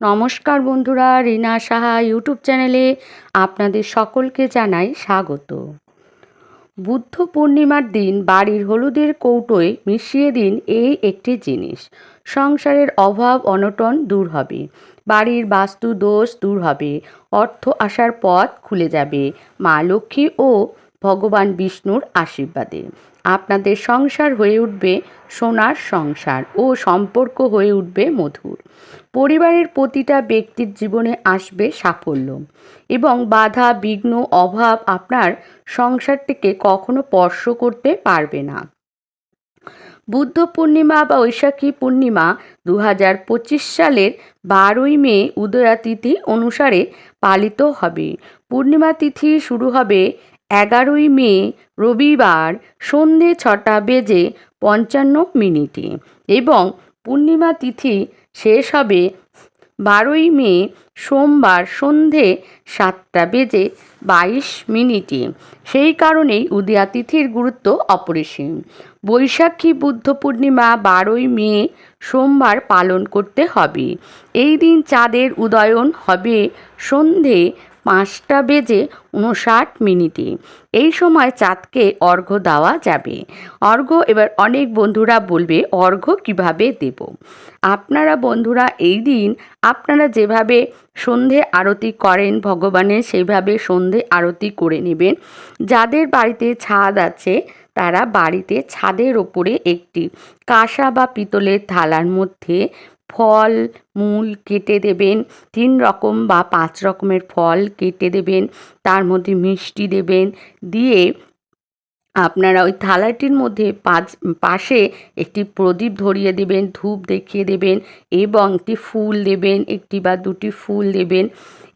নমস্কার বন্ধুরা, রিনা সাহা ইউটিউব চ্যানেলে আপনাদের সকলকে জানাই স্বাগত। বুদ্ধ পূর্ণিমার দিন বাড়ির হলুদের কৌটোয় মিশিয়ে দিন এই একটি জিনিস। সংসারের অভাব অনটন দূর হবে, বাড়ির বাস্তু দোষ দূর হবে, অর্থ আসার পথ খুলে যাবে, মা লক্ষ্মী ও ভগবান বিষ্ণুর আশীর্বাদে। আপনাদের সংসার হয়ে উঠবে সোনার সংসার ও সম্পর্ক হয়ে উঠবে মধুর। পরিবারের প্রতিটা ব্যক্তির জীবনে আসবে সাফল্য এবং বাধা, বিঘ্ন, অভাব আপনার সংসারটিকে কখনো স্পর্শ করতে পারবে না। বুদ্ধ পূর্ণিমা বা বৈশাখী পূর্ণিমা দু হাজার পঁচিশ সালের বারোই মে উদয়া তিথি অনুসারে পালিত হবে। পূর্ণিমা তিথি শুরু হবে এগারোই মে রবিবার সন্ধে ছটা বেজে পঞ্চান্ন মিনিটে। এবং পূর্ণিমা তিথি শেষ হবে বারোই মে, সোমবার সন্ধে সাতটা বেজে বাইশ মিনিটে। সেই কারণেই উদয়া তিথির গুরুত্ব অপরিসীম। বৈশাখী বুদ্ধ পূর্ণিমা বারোই মে, সোমবার পালন করতে হবে। এই দিন চাঁদের উদয়ন হবে সন্ধে পাঁচটা বেজে উনষাট মিনিটে। এই সময় চাঁদকে অর্ঘ্য দেওয়া যাবে। অর্ঘ্য এবার অনেক বন্ধুরা বলবে, অর্ঘ্য কীভাবে দেব? আপনারা বন্ধুরা, এই দিন আপনারা যেভাবে সন্ধে আরতি করেন ভগবানের সেইভাবে সন্ধে আরতি করে নেবেন। যাদের বাড়িতে ছাদ আছে, তারা বাড়িতে ছাদের ওপরে একটি কাঁসা বা পিতলের থালার মধ্যে ফল, মূল কেটে দেবেন, তিন রকম বা পাঁচ রকমের ফল কেটে দেবেন, তার মধ্যে মিষ্টি দেবেন, দিয়ে আপনারা ওই থালাটির মধ্যে পাঁচ, পাশে একটি প্রদীপ ধরিয়ে দেবেন, ধূপ দেখিয়ে দেবেন এবং একটি ফুল দেবেন, একটি বা দুটি ফুল দেবেন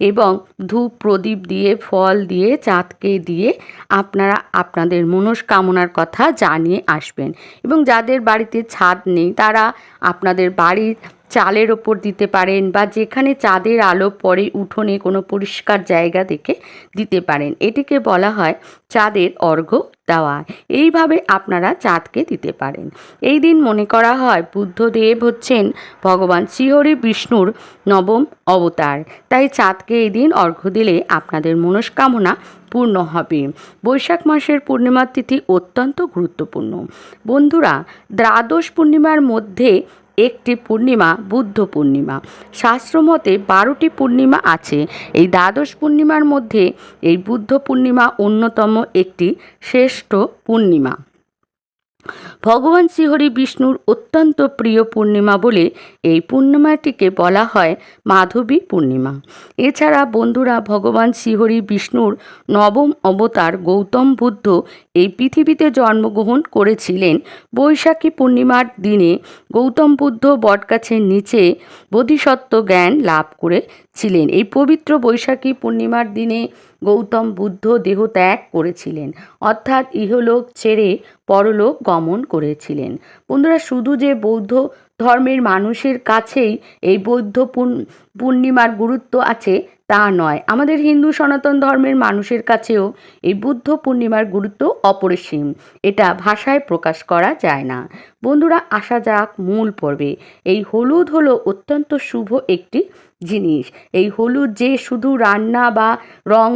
এবং ধূপ, প্রদীপ দিয়ে, ফল দিয়ে, চাঁদকে দিয়ে আপনারা আপনাদের মনস্কামনার কথা জানিয়ে আসবেন এবং যাদের বাড়িতে ছাদ নেই তারা আপনাদের বাড়ির চালের ওপর দিতে পারেন বা যেখানে চাঁদের আলো পরে উঠোনে কোনো পরিষ্কার জায়গা দেখে দিতে পারেন। এটিকে বলা হয় চাঁদের অর্ঘ্য দেওয়া। এইভাবে আপনারা চাঁদকে দিতে পারেন। এই দিন মনে করা হয় বুদ্ধদেব হচ্ছেন ভগবান শ্রীহরি বিষ্ণুর নবম অবতার। তাই চাঁদকে এই দিন অর্ঘ্য দিলে আপনাদের মনস্কামনা পূর্ণ হবে। বৈশাখ মাসের পূর্ণিমার তিথি অত্যন্ত গুরুত্বপূর্ণ। বন্ধুরা, দ্বাদশ পূর্ণিমার মধ্যে একটি পূর্ণিমা, বুদ্ধ পূর্ণিমা। শাস্ত্রমতে বারোটি পূর্ণিমা আছে। এই দ্বাদশ পূর্ণিমার মধ্যে এই বুদ্ধ পূর্ণিমা অন্যতম একটি শ্রেষ্ঠ পূর্ণিমা। ভগবান শ্রীহরি বিষ্ণুর অত্যন্ত প্রিয় পূর্ণিমা বলে এই পূর্ণিমাটিকে বলা হয় মাধবী পূর্ণিমা। এছাড়া বন্ধুরা, ভগবান শ্রীহরি বিষ্ণুর নবম অবতার গৌতম বুদ্ধ এই পৃথিবীতে জন্মগ্রহণ করেছিলেন বৈশাখী পূর্ণিমার দিনে গৌতম বুদ্ধ বটগাছের নিচে বোধিসত্ত্ব জ্ঞান লাভ করেছিলেন। এই পবিত্র বৈশাখী পূর্ণিমার দিনে গৌতম বুদ্ধ দেহ ত্যাগ করেছিলেন, অর্থাৎ ইহলোক ছেড়ে পরলোক গমন করেছিলেন। বন্ধুরা, শুধু যে বৌদ্ধ ধর্মের মানুষের কাছেই এই বৌদ্ধ পূর্ণিমার গুরুত্ব আছে তা নয়। আমাদের হিন্দু সনাতন ধর্মের মানুষের কাছেও এই বুদ্ধ পূর্ণিমার গুরুত্ব অপরিসীম। এটা ভাষায় প্রকাশ করা যায় না। বন্ধুরা, আসা যাক মূল পর্বে। এই হলুদ হলো অত্যন্ত শুভ একটি জিনিস। এই হলুদ যে শুধু রান্না বা রং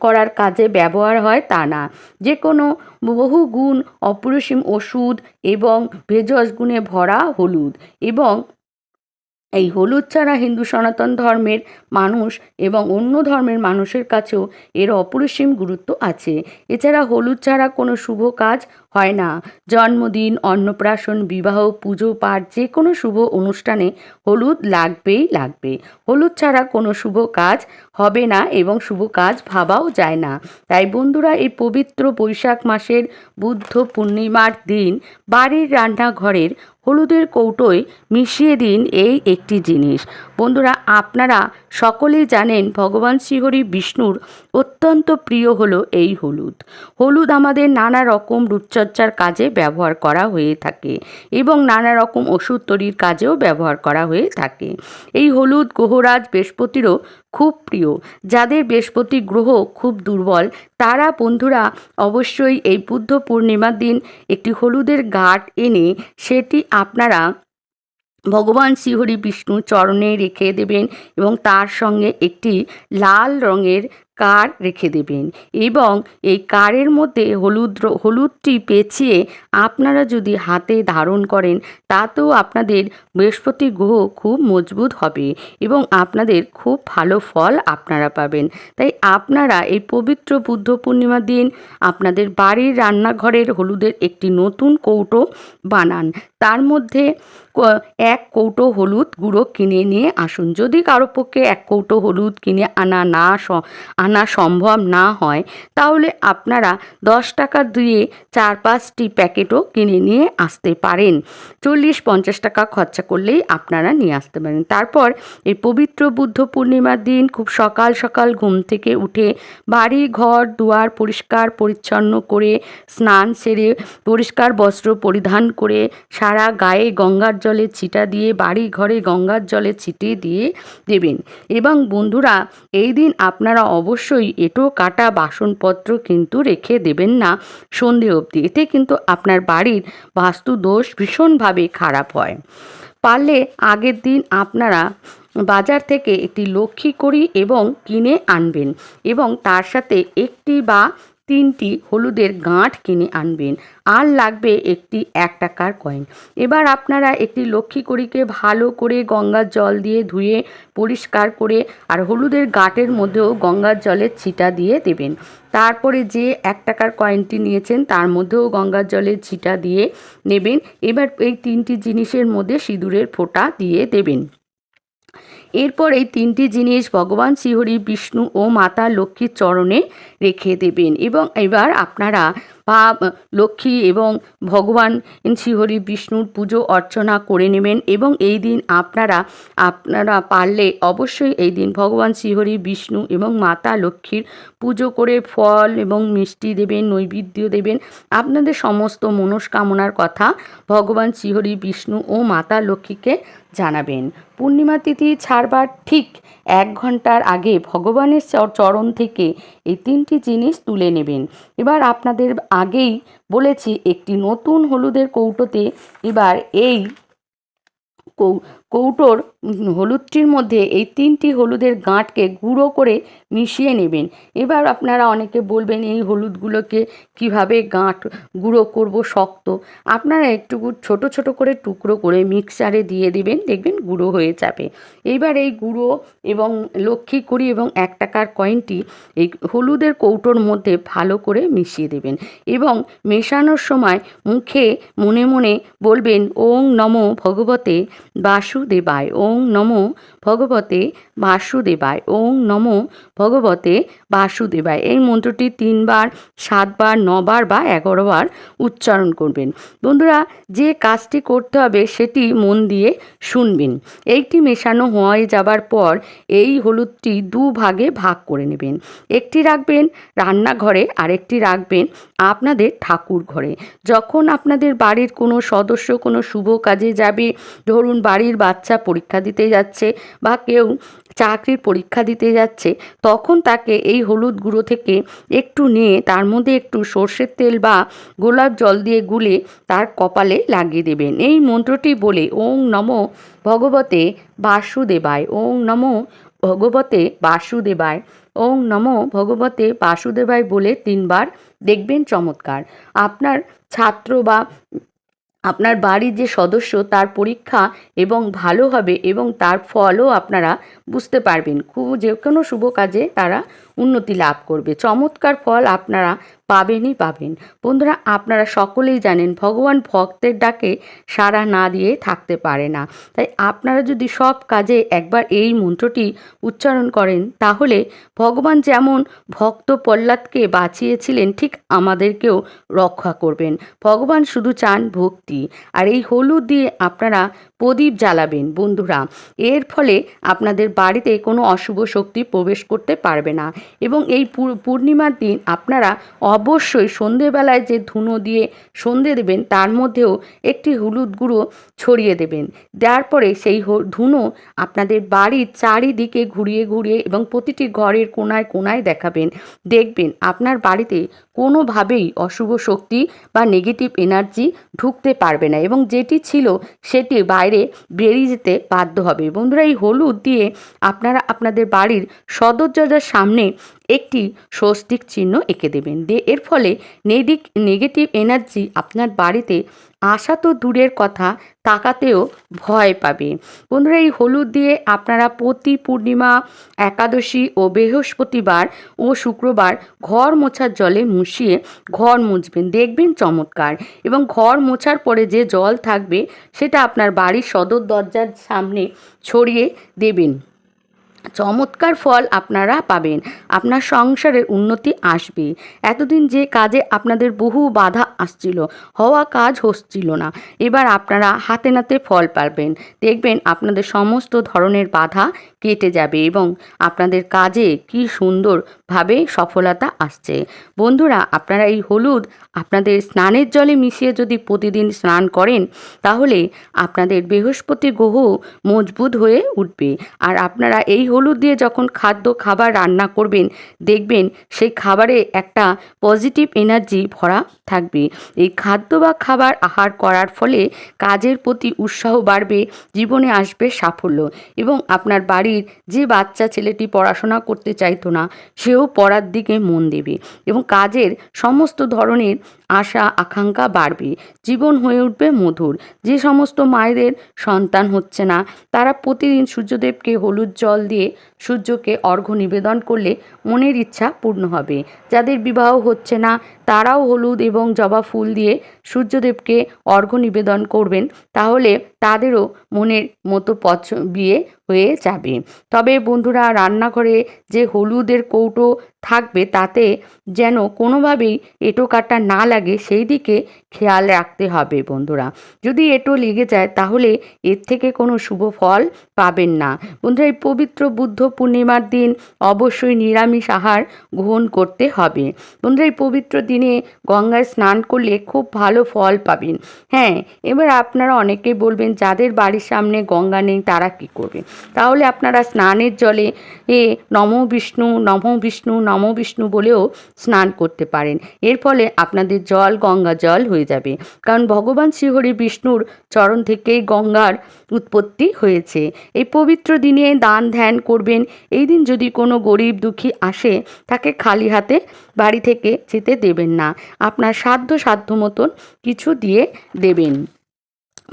করার কাজে ব্যবহার হয় তা না। যে কোনো বহু গুণ অপরিসীম ওষুধ এবং ভেষজ গুণে ভরা হলুদ এবং এই হলুদ ছাড়া হিন্দু সনাতন ধর্মের মানুষ এবং অন্য ধর্মের মানুষের কাছেও এর অপরিসীম গুরুত্ব আছে। এছাড়া হলুদ ছাড়া কোনো শুভ কাজ হয় না। জন্মদিন, অন্নপ্রাশন, বিবাহ, পুজো পাঠ যে কোনো শুভ অনুষ্ঠানে হলুদ লাগবেই লাগবে। হলুদ ছাড়া কোনো শুভ কাজ হবে না এবং শুভ কাজ ভাবাও যায় না। তাই বন্ধুরা, এই পবিত্র বৈশাখ মাসের বুদ্ধ পূর্ণিমার দিন বাড়ির রান্নাঘরের হলুদের কৌটোয় মিশিয়ে দিন এই একটি জিনিস। বন্ধুরা, আপনারা সকলেই জানেন ভগবান শ্রীহরি বিষ্ণুর অত্যন্ত প্রিয় হলো এই হলুদ। হলুদ আমাদের নানা রকম রূপচর্চার কাজে ব্যবহার করা হয়ে থাকে এবং নানা রকম ওষুধ তৈরির কাজেও ব্যবহার করা হয়ে থাকে। এই হলুদ গ্রহরাজ বৃহস্পতিরও খুব প্রিয়। যাদের বৃহস্পতি গ্রহ খুব দুর্বল, তারা বন্ধুরা অবশ্যই এই বুদ্ধ পূর্ণিমার দিন একটি হলুদের গাঁট এনে সেটি আপনারা ভগবান শ্রীহরি বিষ্ণু চরণে রেখে দেবেন এবং তার সঙ্গে একটি লাল রঙের কার রেখে দেবেন। এবং এই কারের মধ্যে হলুদ হলুদটি পেঁচিয়ে আপনারা যদি হাতে ধারণ করেন, তাতেও আপনাদের বৃহস্পতি গ্রহ খুব মজবুত হবে এবং আপনাদের খুব ভালো ফল আপনারা পাবেন। তাই আপনারা এই পবিত্র বুদ্ধ পূর্ণিমার দিন আপনাদের বাড়ির রান্নাঘরের হলুদের একটি নতুন কৌটো বানান। তার মধ্যে এক কৌটো হলুদ গুঁড়ো কিনে নিয়ে আসুন। যদি কারও পক্ষে এক কৌটো হলুদ কিনে আনা না আনা সম্ভব না হয়, তাহলে আপনারা দশ টাকা দিয়ে চার পাঁচটি প্যাকেটও কিনে নিয়ে আসতে পারেন। চল্লিশ, পঞ্চাশ টাকা খরচা করলেই আপনারা নিয়ে আসতে পারেন। তারপর এই পবিত্র বুদ্ধ পূর্ণিমার দিন খুব সকাল সকাল ঘুম থেকে উঠে বাড়ি, ঘর, দুয়ার পরিষ্কার পরিচ্ছন্ন করে স্নান সেরে পরিষ্কার বস্ত্র পরিধান করে সারা গায়ে গঙ্গার জলে ছিটা দিয়ে বাড়ি ঘরে গঙ্গার জলে ছিটিয়ে দিয়ে দেবেন। এবং বন্ধুরা, এই দিন আপনারা অবশ্যই এটো কাটা বাসনপত্র কিন্তু রেখে দেবেন না সন্ধে অবধি। এতে কিন্তু আপনার বাড়ির বাস্তু দোষ ভীষণভাবে খারাপ হয়। পারলে আগের দিন আপনারা বাজার থেকে একটি লক্ষ্মী করি এবং কিনে আনবেন এবং তার সাথে একটি বা তিনটি হলুদের গাঁট কিনে আনবেন। আর লাগবে একটি এক টাকার কয়েন। এবার আপনারা একটি লক্ষ্মী কড়িকে ভালো করে গঙ্গার জল দিয়ে ধুয়ে পরিষ্কার করে আর হলুদের গাঁটের মধ্যেও গঙ্গার জলের ছিটা দিয়ে দেবেন। তারপরে যে এক টাকার কয়েনটি নিয়েছেন তার মধ্যেও গঙ্গার জলের ছিটা দিয়ে নেবেন। এবার এই তিনটি জিনিসের মধ্যে সিঁদুরের ফোঁটা দিয়ে দেবেন। এরপর এই তিনটি জিনিস ভগবান শ্রীহরি বিষ্ণু ও মাতা লক্ষ্মীর চরণে রেখে দেবেন এবং এবার আপনারা বা লক্ষ্মী এবং ভগবান শ্রীহরি বিষ্ণুর পুজো অর্চনা করে নেবেন এবং এই দিন আপনারা আপনারা পারলে অবশ্যই এই দিন ভগবান শ্রীহরি বিষ্ণু এবং মাতা লক্ষ্মীর পুজো করে ফল এবং মিষ্টি দেবেন, নৈবেদ্য দেবেন। আপনাদের সমস্ত মনস্কামনার কথা ভগবান শ্রীহরি বিষ্ণু ও মাতা লক্ষ্মীকে জানাবেন। পূর্ণিমা তিথি ছাড়বার ঠিক এক ঘণ্টার আগে ভগবানের চরণ থেকে এই তিনটি জিনিস তুলে নেবেন। এবার আপনাদের আগেই বলেছি একটি নতুন হলুদের কৌটোতে এবার এই কৌটোর হলুদটির মধ্যে এই তিনটি হলুদের গাঁটকে গুঁড়ো করে মিশিয়ে নেবেন। এবার আপনারা অনেকে বলবেন, এই হলুদগুলোকে কীভাবে গাঁট গুঁড়ো করব শক্ত? আপনারা একটু ছোট ছোট করে টুকরো করে মিক্সারে দিয়ে দেবেন, দেখবেন গুঁড়ো হয়ে যাবে। এইবার এই গুঁড়ো এবং লক্ষ্মী কুড়ি এবং এক টাকার কয়েনটি এই হলুদের কৌটোর মধ্যে ভালো করে মিশিয়ে দেবেন এবং মেশানোর সময় মুখে মনে মনে বলবেন, ওং নমো ভগবতে বাসুদেবায়, ওং নমো ভগবতে বাসুদেবায়। ওং নমো ভগবতে বাসুদেবায়। এই মন্ত্রটি তিনবার, সাতবার, নবার বা এগারোবার উচ্চারণ করবেন। বন্ধুরা, যে কাজটি করতে হবে সেটি মন দিয়ে শুনবেন। এইটি মেশানো হয়ে যাবার পর এই হলুদটি দু ভাগে ভাগ করে নেবেন। একটি রাখবেন রান্নাঘরে আর একটি রাখবেন আপনাদের ঠাকুর ঘরে। যখন আপনাদের বাড়ির কোনো সদস্য কোনো শুভ কাজে যাবে, ধরুন বাড়ির বাচ্চা পরীক্ষা দিতে যাচ্ছে বা কেউ চাকরির পরীক্ষা দিতে যাচ্ছে, তখন তাকে এই হলুদ গুঁড়ো থেকে একটু নিয়ে তার মধ্যে একটু সর্ষের তেল বা গোলাপ জল দিয়ে গুলে তার কপালে লাগিয়ে দেবেন। এই মন্ত্রটি বলে, ওং নমো ভগবতে বাসুদেবায়, ওং নমো ভগবতে বাসুদেবায়, ওং নমো ভগবতে বাসুদেবায় বলে তিনবার দেখবেন চমৎকার। আপনার ছাত্র বা আপনার বাড়ির যে সদস্য, তার পরীক্ষা এবং ভালো হবে এবং তার ফলও আপনারা বুঝতে পারবেন। খুব যে কোনো শুভ কাজে তারা উন্নতি লাভ করবে। চমৎকার ফল আপনারা পাবেনই পাবেন। বন্ধুরা, আপনারা সকলেই জানেন ভগবান ভক্তের ডাকে সাড়া না দিয়ে থাকতে পারে না। তাই আপনারা যদি সব কাজে একবার এই মন্ত্রটি উচ্চারণ করেন, তাহলে ভগবান যেমন ভক্ত প্রহ্লাদকে বাঁচিয়েছিলেন, ঠিক আমাদেরকেও রক্ষা করবেন। ভগবান শুধু চান ভক্তি। আর এই হলুদ দিয়ে আপনারা প্রদীপ জ্বালাবেন, বন্ধুরা। এর ফলে আপনাদের বাড়িতে কোনো অশুভ শক্তি প্রবেশ করতে পারবে না। এবং এই পূর্ণিমার দিন আপনারা অবশ্যই সন্ধেবেলায় যে ধুনো দিয়ে সন্ধে দেবেন, তার মধ্যেও একটি হলুদ গুঁড়ো ছড়িয়ে দেবেন। দেওয়ার পরে সেই ধুনো আপনাদের বাড়ির চারিদিকে ঘুরিয়ে ঘুরিয়ে এবং প্রতিটি ঘরের কোনায় কোনায় দেখাবেন। দেখবেন আপনার বাড়িতে কোনোভাবেই অশুভ শক্তি বা নেগেটিভ এনার্জি ঢুকতে পারবে না এবং যেটি ছিল সেটি বাইরে বাইরে বেরিয়ে যেতে বাধ্য হবে। বন্ধুরা এই হলুদ দিয়ে আপনারা আপনাদের বাড়ির সদর সামনে একটি স্বস্তিক চিহ্ন এঁকে দেবেন। দিয়ে এর ফলে নেদিক নেগেটিভ এনার্জি আপনার বাড়িতে আসা তো দূরের কথা, তাকাতেও ভয় পাবে। বন্ধুরা, এই হলুদ দিয়ে আপনারা প্রতি পূর্ণিমা, একাদশী ও বৃহস্পতিবার ও শুক্রবার ঘর মোছার জলে মুছিয়ে ঘর মুছবেন। দেখবেন চমৎকার। এবং ঘর মোছার পরে যে জল থাকবে, সেটা আপনার বাড়ির সদর দরজার সামনে ছড়িয়ে দেবেন। চমৎকার ফল আপনারা পাবেন। আপনার সংসারের উন্নতি আসবে। এতদিন যে কাজে আপনাদের বহু বাধা আসছিল, হওয়া কাজ হচ্ছিল না। এবার আপনারা হাতে নাতে ফল পাবেন। দেখবেন আপনাদের সমস্ত ধরনের বাধা কেটে যাবে এবং আপনাদের কাজে কি সুন্দরভাবে সফলতা আসছে। বন্ধুরা, আপনারা এই হলুদ আপনাদের স্নানের জলে মিশিয়ে যদি প্রতিদিন স্নান করেন, তাহলে আপনাদের বৃহস্পতি গ্রহ মজবুত হয়ে উঠবে। আর আপনারা এই হলুদ দিয়ে যখন খাদ্য খাবার রান্না করবেন, দেখবেন সেই খাবারে একটা পজিটিভ এনার্জি ভরা থাকবে। এই খাদ্য বা খাবার আহার করার ফলে কাজের প্রতি উৎসাহ বাড়বে, জীবনে আসবে সাফল্য এবং আপনার বাড়ির যে বাচ্চা ছেলেটি পড়াশোনা করতে চাইতো না, সেও পড়ার দিকে মন দেবে এবং কাজের সমস্ত ধরনের আশা, আকাঙ্ক্ষা বাড়বে। জীবন হয়ে উঠবে মধুর। যে সমস্ত মায়েদের সন্তান হচ্ছে না, তারা প্রতিদিন সূর্যদেবকে হলুদ জল দিয়ে সূর্যকে অর্ঘ্য নিবেদন করলে মনের ইচ্ছা পূর্ণ হবে। যাদের বিবাহ হচ্ছে না, তারাও হলুদ এবং জবা ফুল দিয়ে সূর্যদেবকে অর্ঘ্য নিবেদন করবেন, তাহলে তাদেরও মনের মতো পছ বিয়ে হয়ে যাবে। তবে বন্ধুরা, রান্নাঘরে যে হলুদের কৌটো থাকবে, তাতে যেন কোনোভাবেই এঁটো কাটা না লাগে সেই দিকে খেয়াল রাখতে হবে বন্ধুরা। যদি এটো লেগে যায় তাহলে এর থেকে কোনো শুভ ফল পাবেন না। বন্ধুরা, এই পবিত্র বুদ্ধ পূর্ণিমার দিন অবশ্যই নিরামিষ আহার গ্রহণ করতে হবে। বন্ধুরা, এই পবিত্র দিনে গঙ্গায় স্নান করলে খুব ভালো ফল পাবেন। হ্যাঁ এবার আপনারা অনেকেই বলবেন, যাদের বাড়ির সামনে গঙ্গা নেই তারা কি করবে? তাহলে আপনারা স্নানের জলে এ নম বিষ্ণু নম বিষ্ণু নম বিষ্ণু বলেও স্নান করতে পারেন। এর ফলে আপনাদের জল, গঙ্গা জল হয়ে যাবে। কারণ ভগবান শ্রীহরি বিষ্ণুর চরণ থেকেই গঙ্গার উৎপত্তি হয়েছে। এই পবিত্র দিনে দান ধ্যান করবেন। এই দিন যদি কোনো গরিব দুঃখী আসে, তাকে খালি হাতে বাড়ি থেকে যেতে দেবেন না। আপনার সাধ্য সাধ্য মতন কিছু দিয়ে দেবেন।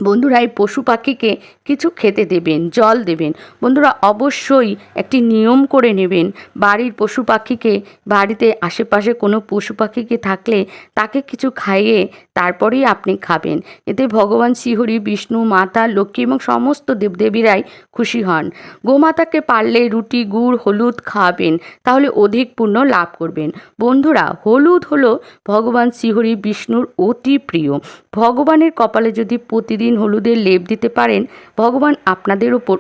বন্ধুরা, এই পশু পাখিকে কিছু খেতে দেবেন, জল দেবেন। বন্ধুরা, অবশ্যই একটি নিয়ম করে নেবেন, বাড়ির পশু পাখিকে, বাড়িতে আশেপাশে কোনো পশু পাখিকে থাকলে তাকে কিছু খাইয়ে তারপরেই আপনি খাবেন। এতে ভগবান শ্রীহরি বিষ্ণু, মাতা, লক্ষ্মী এবং সমস্ত দেবদেবীরাই খুশি হন। গোমাতাকে পারলে রুটি, গুড়, হলুদ খাওয়াবেন তাহলে অধিক পুণ্য লাভ করবেন। বন্ধুরা, হলুদ হলো ভগবান শ্রীহরি বিষ্ণুর অতি প্রিয়। ভগবানের কপালে যদি প্রতিদিন হলুদের লেপ দিতে পারেন ভগবান আপনাদের ওপর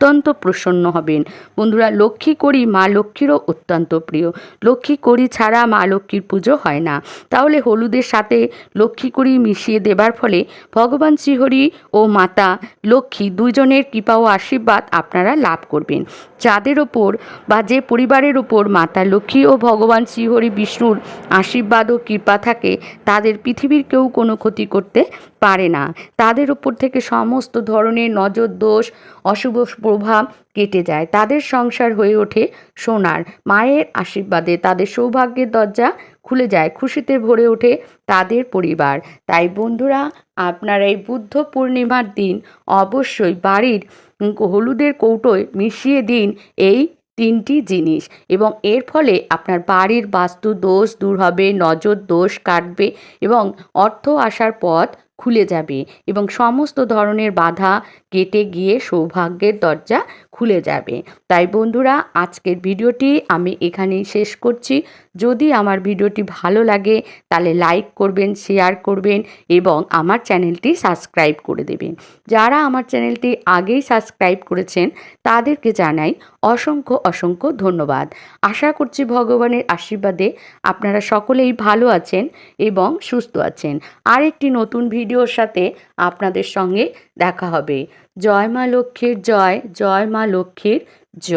অত্যন্ত প্রসন্ন হবেন। বন্ধুরা, লক্ষ্মী করি মা লক্ষ্মীরও অত্যন্ত প্রিয়। লক্ষ্মী করি ছাড়া মা লক্ষ্মীর পুজো হয় না। তাহলে হলুদের সাথে লক্ষ্মী করি মিশিয়ে দেবার ফলে ভগবান শ্রীহরি ও মাতা লক্ষ্মী দুজনের কৃপা ও আশীর্বাদ আপনারা লাভ করবেন। যাদের ওপর বা যে পরিবারের ওপর মাতা লক্ষ্মী ও ভগবান শ্রীহরি বিষ্ণুর আশীর্বাদ ও কৃপা থাকে, তাদের পৃথিবীর কেউ কোনো ক্ষতি করতে পারে না। তাদের ওপর থেকে সমস্ত ধরনের নজর, দোষ, অশুভ প্রভাব কেটে যায়। তাদের সংসার হয়ে ওঠে সোনার। মায়ের আশীর্বাদে তাদের সৌভাগ্যের দরজা খুলে যায়। খুশিতে ভরে ওঠে তাদের পরিবার। তাই বন্ধুরা, আপনারা এই বুদ্ধ পূর্ণিমার দিন অবশ্যই বাড়ির হলুদের কৌটোয় মিশিয়ে দিন এই তিনটি জিনিস এবং এর ফলে আপনার বাড়ির বাস্তু দোষ দূর হবে, নজর দোষ কাটবে এবং অর্থ আসার পথ খুলে যাবে এবং সমস্ত ধরনের বাধা কেটে গিয়ে সৌভাগ্যের দরজা খুলে যাবে। তাই বন্ধুরা, আজকের ভিডিওটি আমি এখানেই শেষ করছি। যদি আমার ভিডিওটি ভালো লাগে, তাহলে লাইক করবেন, শেয়ার করবেন এবং আমার চ্যানেলটি সাবস্ক্রাইব করে দেবেন। যারা আমার চ্যানেলটি আগেই সাবস্ক্রাইব করেছেন, তাদেরকে জানাই অসংখ্য অসংখ্য ধন্যবাদ। আশা করছি ভগবানের আশীর্বাদে আপনারা সকলেই ভালো আছেন এবং সুস্থ আছেন। আরেকটি নতুন ভিডিওর সাথে আপনাদের সঙ্গে দেখা হবে। জয় মা লক্ষ্মীর জয় জয় মা লক্ষ্মীর জয়।